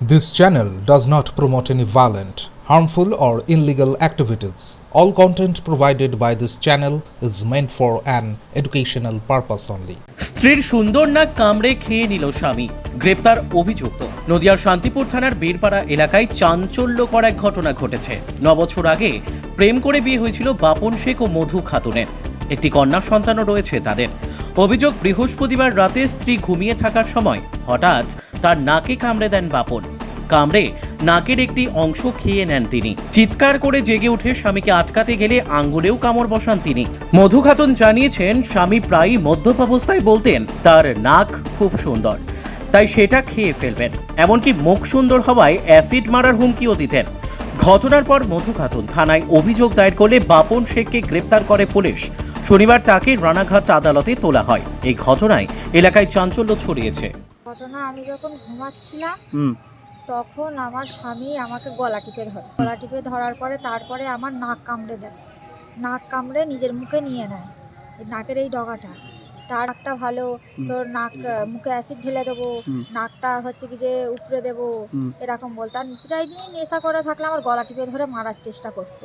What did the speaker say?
This channel does not promote any violent, harmful, or illegal activities. All content provided by this channel is meant for an educational purpose only. স্ত্রীর সুন্দর নাক কামড়ে খেয়ে নিল স্বামী। গ্রেপ্তার অভিযুক্ত। নদিয়ার শান্তিপুর থানার বীরপাড়া এলাকায় চাঞ্চল্যকর এক ঘটনা ঘটেছে। নবছর আগে প্রেম করে বিয়ে হয়েছিল বাপন শেখ ও মধু খাতুনের। একটি কন্যা সন্তানও রয়েছে তাদের। অভিযোগ বৃহস্পতিবার রাতে স্ত্রী ঘুমিয়ে থাকার সময় হঠাৎ তার নাকে কামড়ে দেন বাপন। কামড়ে নাকের একটি অংশ খেয়ে নেন তিনি। চিৎকার করে জেগে উঠে স্বামীকে আটকাতে গেলে আঙ্গুলেও কামড় বসান তিনি। মধু খাতুন জানিয়েছেন, স্বামী প্রায়ই মধ্যপাবস্থায় বলতেন, তার নাক খুব সুন্দর। তাই সেটা খেয়ে ফেলবেন। এমনকি মুখ সুন্দর হওয়ায় অ্যাসিড মারার হুমকিও দিতেন। ঘটনার পর মধু খাতুন থানায় অভিযোগ দায়ের করলে বাপন শেখকে গ্রেপ্তার করে পুলিশ। শনিবার তাকে রানাঘাট আদালতে তোলা হয়। এই ঘটনায় এলাকায় চাঞ্চল্য ছড়িয়েছে। ঘটনা আমি যখন ঘুমাচ্ছিলাম তখন আমার স্বামী আমাকে গলা টিপে ধরে। গলা টিপে ধরার পরে তারপরে আমার নাক কামড়ে দেয়। নাক কামড়ে নিজের মুখে নিয়ে নেয় নাকের এই ডগাটা। তার একটা ভালো তোর নাক মুখে অ্যাসিড ঢেলে দেবো নাকটা হচ্ছে কি যে উপড়ে দেবো এরকম বলতো আর প্রায় দিনই নেশা করে থাকলে আমার গলা টিপে ধরে মারার চেষ্টা করতো।